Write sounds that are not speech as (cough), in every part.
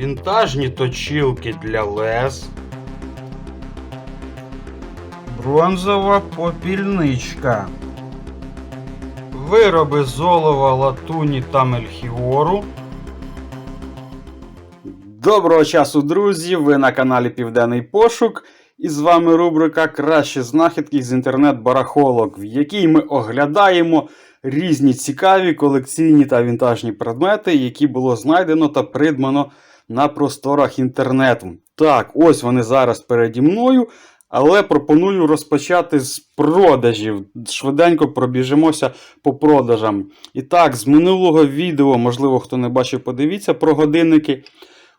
вінтажні точилки для лез, бронзова попільничка, вироби з олова, латуні та мельхіору. Доброго часу, друзі! Ви на каналі Південний Пошук. І з вами рубрика Кращі знахідки з інтернет-барахолок, в якій ми оглядаємо різні цікаві колекційні та вінтажні предмети, які було знайдено та придбано на просторах інтернету. Так, ось вони зараз переді мною, але пропоную розпочати з продажів. Швиденько пробіжимося по продажам. І так, з минулого відео, можливо, хто не бачив, подивіться про годинники.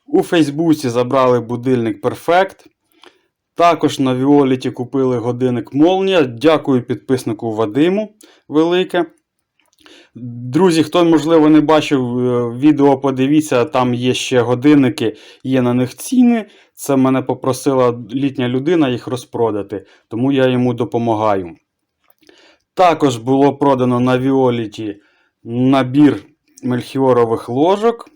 У Фейсбуці забрали будильник Perfect. Також на Віоліті купили годинник Молнія. Дякую підписнику Вадиму велике. Друзі, хто, можливо, не бачив е, відео, подивіться, там є ще годинники, є на них ціни. Це мене попросила літня людина їх розпродати, тому я йому допомагаю. Також було продано на Віоліті набір мельхіорових ложок,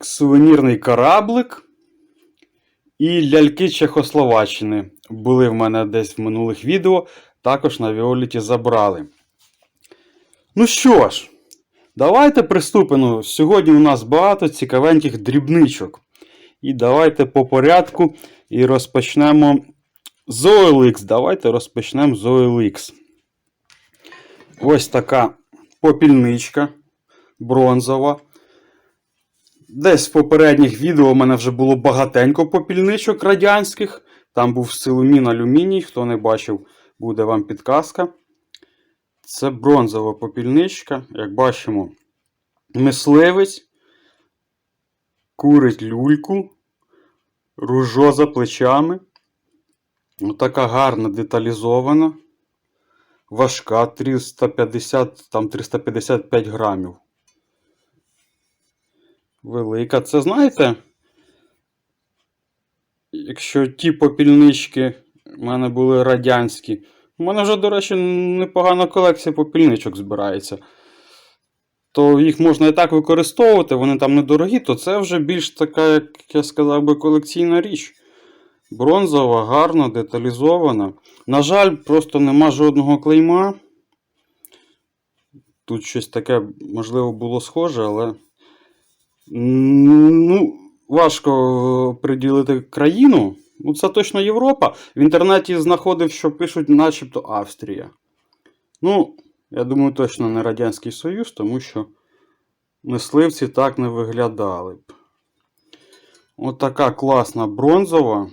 сувенірний кораблик. І ляльки Чехословаччини були в мене десь в минулих відео, також на Віоліті забрали. Ну що ж, давайте приступимо. Сьогодні у нас багато цікавеньких дрібничок. І давайте по порядку і розпочнемо з OLX. Давайте розпочнемо з OLX. Ось така попільничка бронзова. Десь в попередніх відео у мене вже було багатенько попільничок радянських. Там був силумін алюміній. Хто не бачив, буде вам підказка. Це бронзова попільничка. Як бачимо, мисливець, курить люльку, ружо за плечами. Отака гарна деталізована. Важка 350, там 355 грамів велика. Це знаєте, якщо ті попільнички в мене були радянські, у мене вже, до речі, непогана колекція попільничок збирається. То їх можна і так використовувати, вони там недорогі, то це вже більш така, як я сказав би, колекційна річ. Бронзова, гарна, деталізована. На жаль, просто нема жодного клейма. Тут щось таке, можливо, було схоже, але. Ну, важко приділити країну. Ну, це точно Європа. В інтернеті знаходив, що пишуть, начебто Австрія. Ну, я думаю, точно не Радянський Союз, тому що мисливці так не виглядали б. От така класна бронзова.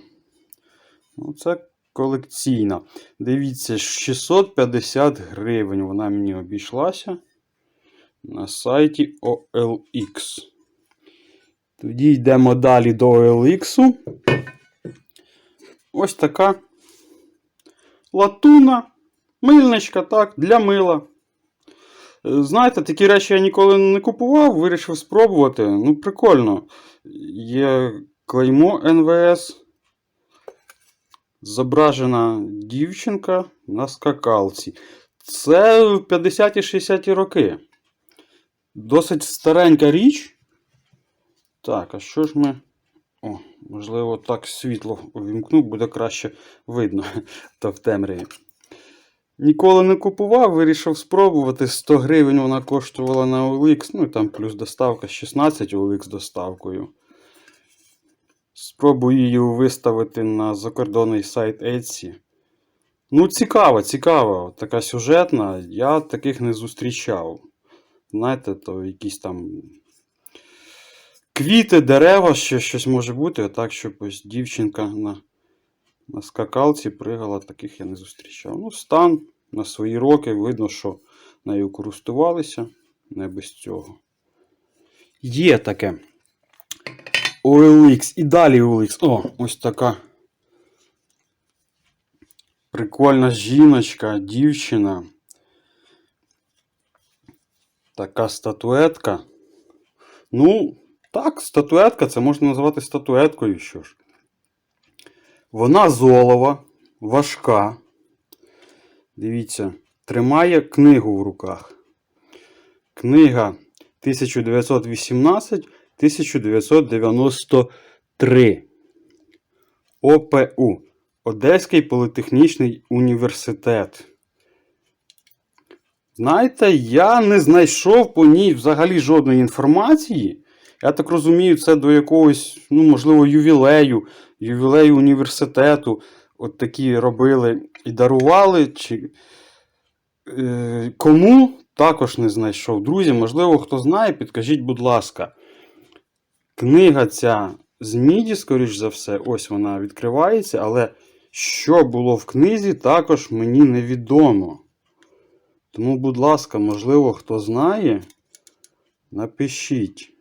Ну, це колекційна. Дивіться, 650 гривень вона мені обійшлася на сайті OLX. Тоді йдемо далі до OLX. Ось така латуна, мильничка, так, для мила. Знаєте, такі речі я ніколи не купував, вирішив спробувати. Ну, прикольно. Є клеймо НВС. Зображена дівчинка на скакалці. Це 50-60 роки. Досить старенька річ. Так, а що ж ми. О, можливо, так світло увімкну, буде краще видно (laughs) то в темряві. Ніколи не купував, вирішив спробувати. 100 гривень вона коштувала на OLX, ну і там плюс доставка 16 OLX доставкою. Спробую її виставити на закордонний сайт Etsy. Ну, цікаво, цікаво. Така сюжетна. Я таких не зустрічав. Знаєте, то якісь там квіти, дерева, ще щось може бути. Отак, щоб ось дівчинка на на скакалці пригала, таких я не зустрічав. Ну, стан на свої роки, видно, що нею користувалися, не без цього. Є таке. OLX. І далі OLX. О, ось така. Прикольна жіночка, дівчина. Така статуетка. Ну, так, статуетка, це можна назвати статуеткою що ж. Вона золова, важка. Дивіться, тримає книгу в руках. Книга 1918 1993. ОПУ. Одеський політехнічний університет. Знаєте, я не знайшов по ній взагалі жодної інформації. Я так розумію, це до якогось, ну, можливо, ювілею, ювілею університету. От такі робили і дарували. Чи... Е, кому також не знайшов. Друзі, можливо, хто знає, підкажіть, будь ласка. Книга ця з міді, скоріш за все, ось вона відкривається, але що було в книзі, також мені невідомо. Тому, будь ласка, можливо, хто знає, напишіть.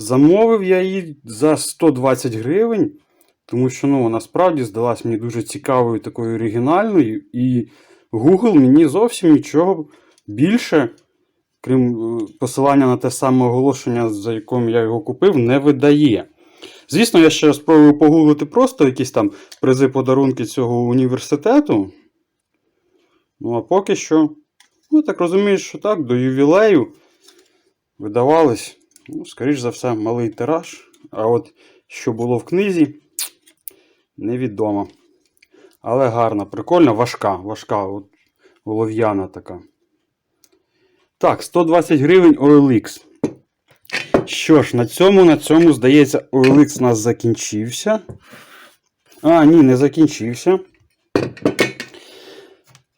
Замовив я її за 120 гривень, тому що ну, вона справді здалась мені дуже цікавою такою оригінальною, і Google мені зовсім нічого більше, крім е, посилання на те саме оголошення, за яким я його купив, не видає. Звісно, я ще спробую погуглити просто якісь там призи подарунки цього університету. Ну, а поки що, ну, так розумію, що так, до ювілею видавались, ну, скоріш за все, малий тираж. А от що було в книзі, невідомо. Але гарна, прикольна, важка, важка, от олов'яна така. Так, 120 гривень OLX. Що ж, на цьому, на цьому, здається, OLX у нас закінчився. А, ні, не закінчився.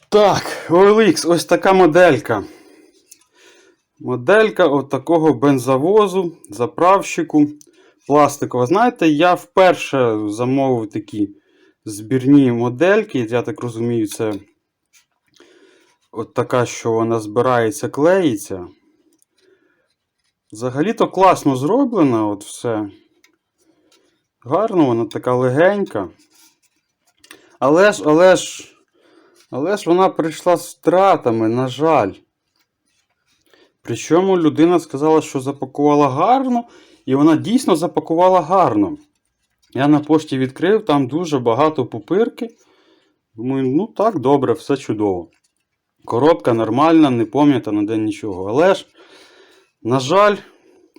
Так, OLX, ось така моделька. Моделька от такого бензовозу, заправщику пластикова. Знаєте, я вперше замовив такі збірні модельки. Я так розумію, це от така, що вона збирається, клеїться. Взагалі-то класно зроблено, от все. Гарно, вона така легенька. Але ж, але ж, але ж вона прийшла з втратами, на жаль. Причому людина сказала, що запакувала гарно, і вона дійсно запакувала гарно. Я на пошті відкрив, там дуже багато пупирки. Думаю, ну так, добре, все чудово. Коробка нормальна, не пам'ятаю на день нічого. Але ж, на жаль,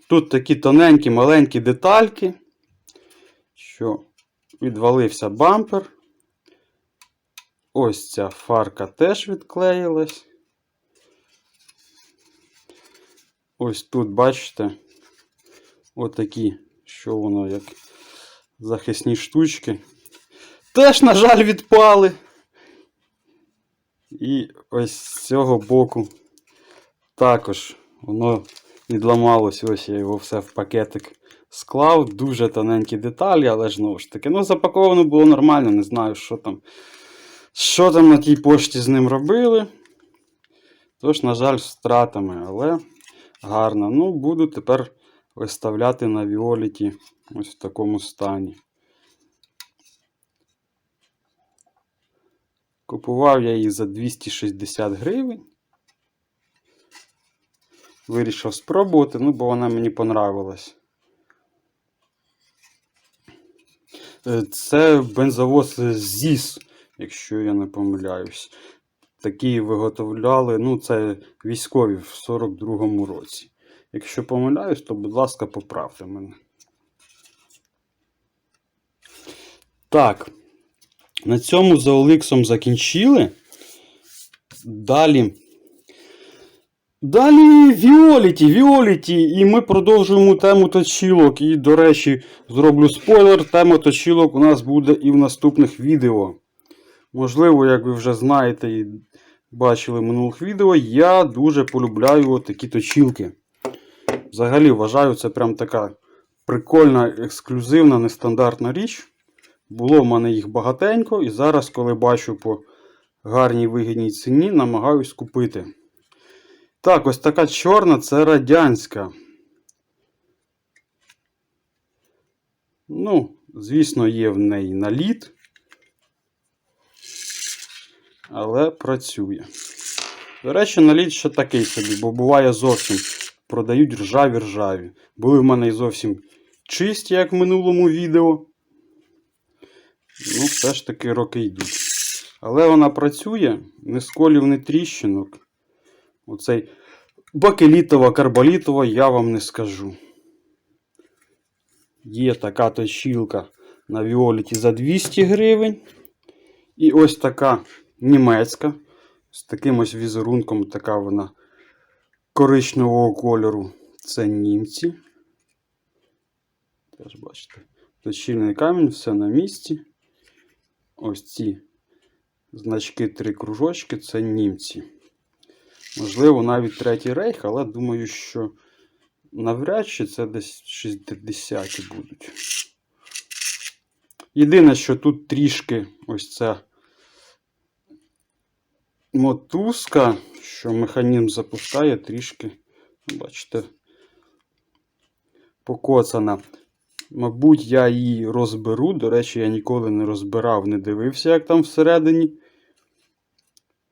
тут такі тоненькі маленькі детальки, що відвалився бампер. Ось ця фарка теж відклеїлась. Ось тут, бачите, отакі, що воно як захисні штучки. Теж, на жаль, відпали. І ось з цього боку також воно відламалось. Ось я його все в пакетик склав. Дуже тоненькі деталі, але ж знову ж таки, ну, запаковано було нормально, не знаю, що там. Що там на тій пошті з ним робили. Тож, на жаль, з втратами, але гарно. Ну, буду тепер виставляти на Віоліті ось в такому стані. Купував я її за 260 гривень. Вирішив спробувати, ну, бо вона мені понравилась. Е, Це бензовоз ЗІС, якщо я не помиляюсь. Такі виготовляли, ну, це військові в 42-му році. Якщо помиляюсь, то, будь ласка, поправте мене. Так. На цьому за Оликсом закінчили. Далі. Далі Віоліті, Віоліті. І ми продовжуємо тему точілок. І, до речі, зроблю спойлер. Тема точілок у нас буде і в наступних відео. Можливо, як ви вже знаєте і бачили в минулих відео, я дуже полюбляю такі точілки. Взагалі вважаю, це прям така прикольна, ексклюзивна, нестандартна річ. Було в мене їх багатенько, і зараз, коли бачу по гарній вигідній ціні, намагаюсь купити. Так, ось така чорна це радянська. Ну, звісно, є в неї наліт. Але працює. До речі, наліт ще такий собі, бо буває зовсім продають ржаві-ржаві. Були в мене і зовсім чисті, як в минулому відео. Ну, все ж таки роки йдуть. Але вона працює, не сколів, не тріщинок. Оцей бакелітова, карболітова я вам не скажу. Є така точілка на Віоліті за 200 гривень. І ось така німецька. З таким ось візерунком, така вона коричневого кольору. Це німці. Теж бачите. Точильний камінь, все на місці. Ось ці значки три кружочки це німці. Можливо, навіть третій рейх, але думаю, що навряд чи це десь 60-ті будуть. Єдине, що тут трішки ось ця мотузка, що механізм запускає, трішки, бачите, покоцана. Мабуть, я її розберу. До речі, я ніколи не розбирав, не дивився, як там всередині.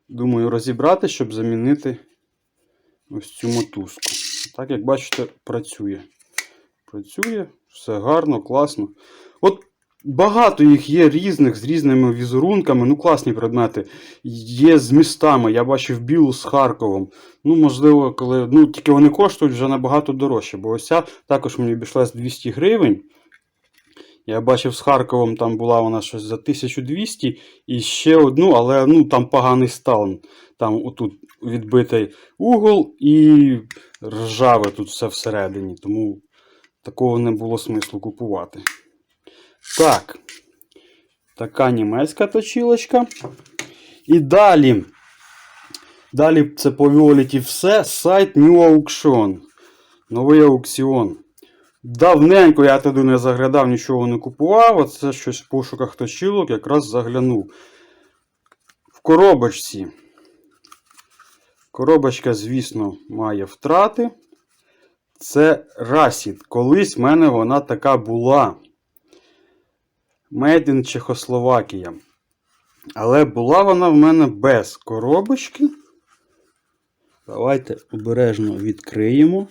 Думаю, розібрати, щоб замінити ось цю мотузку. Так, як бачите, працює. Працює, все гарно, класно. От багато їх є різних, з різними візерунками. Ну, класні предмети. Є з містами. Я бачив білу з Харковом. Ну, можливо, коли. Ну, тільки вони коштують вже набагато дорожче. Бо ось також мені обійшлась 200 гривень. Я бачив з Харковом, там була вона щось за 1200 і ще одну, але ну, там поганий стан. Там отут відбитий угол і ржаве тут все всередині. Тому такого не було смислу купувати. Так. Така німецька точілочка. І далі. Далі це по Violet все. Сайт New Auction. Новий аукціон. Давненько я туди не заглядав, нічого не купував. Оце щось в пошуках точилок якраз заглянув. В коробочці. Коробочка, звісно, має втрати. Це Расід. Колись в мене вона така була. Made in Чехословакія. Але була вона в мене без коробочки. Давайте обережно відкриємо.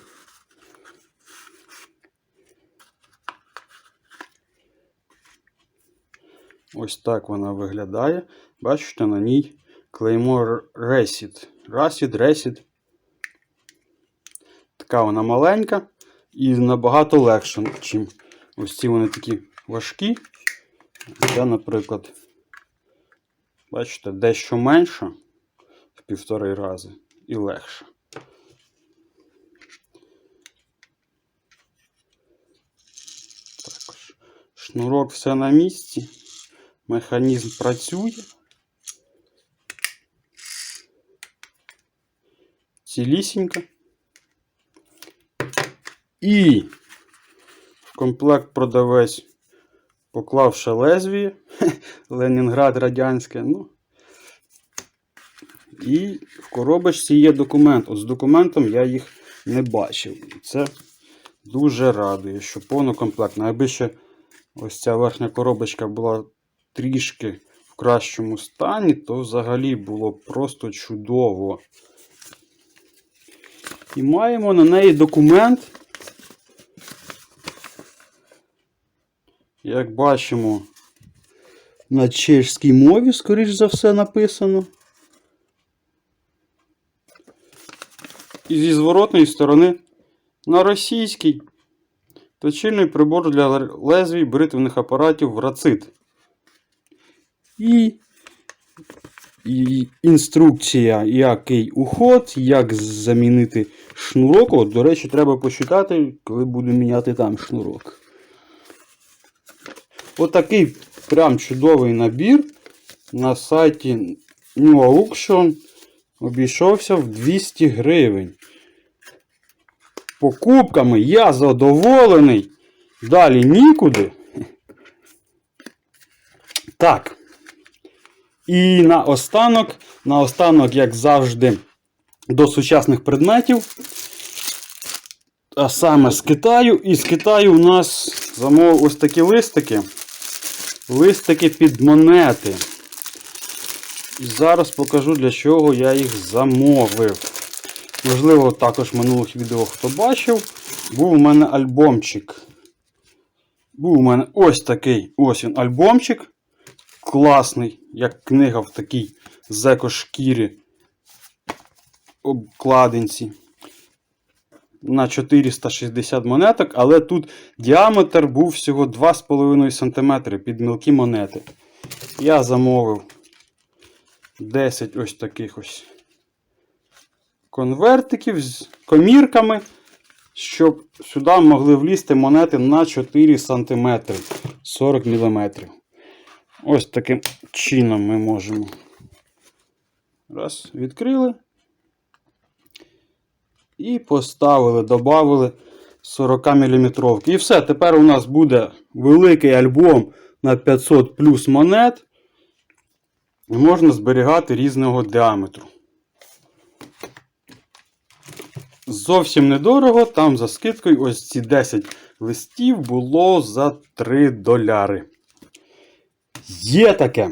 Ось так вона виглядає. Бачите, на ній клеймо Resid. Расід, Resid. Така вона маленька і набагато легша, ніж ось ці вони такі важкі. Це, наприклад, бачите, дещо менша в півтори рази і легша. Також шнурок все на місці. Механізм працює. Цілісінька. І в комплект продавець поклав ще лезвіє. (laughs) Ленінград радянське. Ну. І в коробочці є документ. От з документом я їх не бачив. Це дуже радує, що повнокомплектно. Якби ще ось ця верхня коробочка була трішки в кращому стані, то взагалі було просто чудово. І маємо на неї документ. Як бачимо, на чешській мові, скоріш за все, написано. І зі зворотної сторони на російській точильний прибор для лезвій бритвених апаратів Рацит. І, і інструкція, який уход, як замінити шнурок. От, до речі, треба почитати, коли буду міняти там шнурок. Отакий прям чудовий набір на сайті New Auction обійшовся в 200 гривень. Покупками я задоволений. Далі нікуди. Так. І на останок, на останок, як завжди, до сучасних предметів. А саме з Китаю. І з Китаю у нас замовив ось такі листики. Листики під монети. І зараз покажу, для чого я їх замовив. Можливо, також в минулих відео хто бачив. Був у мене альбомчик. Був у мене ось такий ось він альбомчик. Класний, як книга в такій зекошкірі обкладинці. На 460 монеток, але тут діаметр був всього 2,5 см під мілкі монети. Я замовив 10 ось таких ось конвертиків з комірками, щоб сюди могли влізти монети на 4 см 40 мм. Ось таким чином ми можемо. Раз, відкрили. І поставили, додали 40 мм. І все, тепер у нас буде великий альбом на 500 плюс монет. І можна зберігати різного діаметру. Зовсім недорого, там за скидкою ось ці 10 листів було за 3 доляри. Є таке.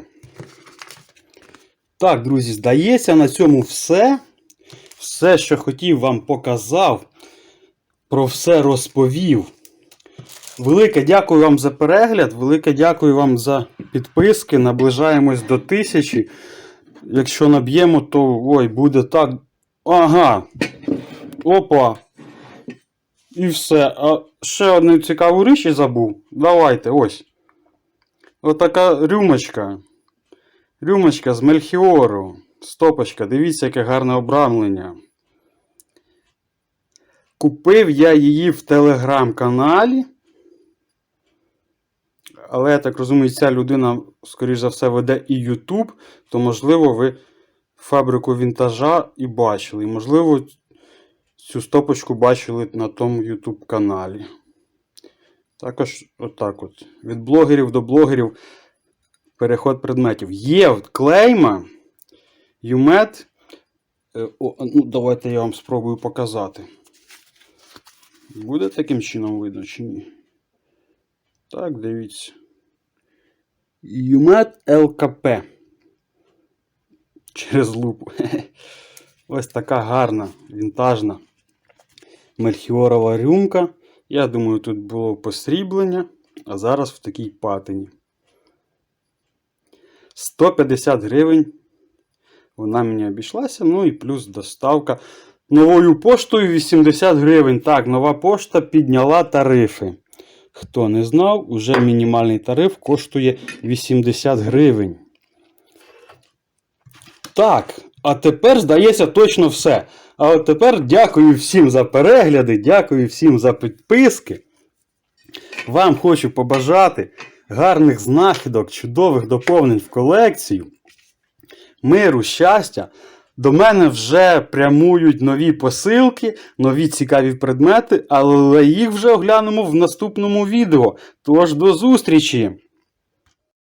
Так, друзі, здається, на цьому все. Все, що хотів, вам показав. Про все розповів. Велике дякую вам за перегляд. Велике дякую вам за підписки. Наближаємось до тисячі. Якщо наб'ємо, то ой, буде так. Ага. Опа. І все. А ще одну цікаву річ я забув. Давайте, ось. Отака рюмочка. Рюмочка з Мельхіору. Стопочка, дивіться, яке гарне обрамлення. Купив я її в телеграм-каналі. Але я так розумію, ця людина, скоріш за все, веде і YouTube, то, можливо, ви фабрику вінтажа і бачили. І, можливо, цю стопочку бачили на тому YouTube каналі. Також, отак от. Від блогерів до блогерів переход предметів. Є клейма. Юмет. Е, ну, давайте я вам спробую показати. Буде таким чином видно чи ні? Так, дивіться. Юмет ЛКП. Через лупу. (laughs) Ось така гарна, вінтажна мельхіорова рюмка. Я думаю, тут було посріблення, а зараз в такій патині. 150 гривень. Вона мені обійшлася. Ну і плюс доставка. Новою поштою 80 гривень. Так, нова пошта підняла тарифи. Хто не знав, уже мінімальний тариф коштує 80 гривень. Так, а тепер, здається, точно все. А от тепер дякую всім за перегляди, дякую всім за підписки. Вам хочу побажати гарних знахідок, чудових доповнень в колекцію. Миру, щастя. До мене вже прямують нові посилки, нові цікаві предмети, але їх вже оглянемо в наступному відео. Тож до зустрічі!